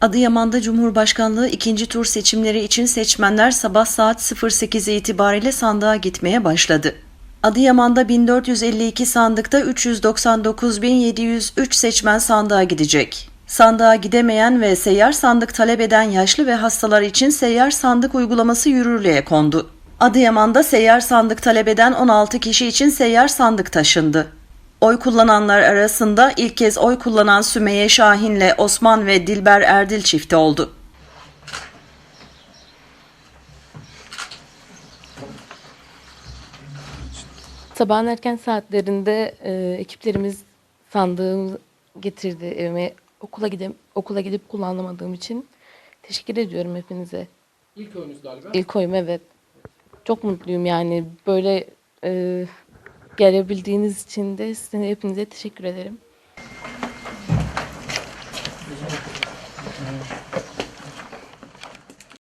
Adıyaman'da Cumhurbaşkanlığı ikinci tur seçimleri için seçmenler sabah saat 08 itibariyle sandığa gitmeye başladı. Adıyaman'da 1452 sandıkta 399.703 seçmen sandığa gidecek. Sandığa gidemeyen ve seyyar sandık talep eden yaşlı ve hastalar için seyyar sandık uygulaması yürürlüğe kondu. Adıyaman'da seyyar sandık talep eden 16 kişi için seyyar sandık taşındı. Oy kullananlar arasında ilk kez oy kullanan Sümeyye Şahin'le Osman ve Dilber Erdil çifti oldu. Sabahın erken saatlerinde e, ekiplerimiz sandığımı getirdi evime. Okula gidip okula gidip kullanamadığım için teşekkür ediyorum hepinize. İlk oyunuz galiba. İlk oyum evet. Çok mutluyum yani böyle e, gelebildiğiniz için de size hepinize teşekkür ederim.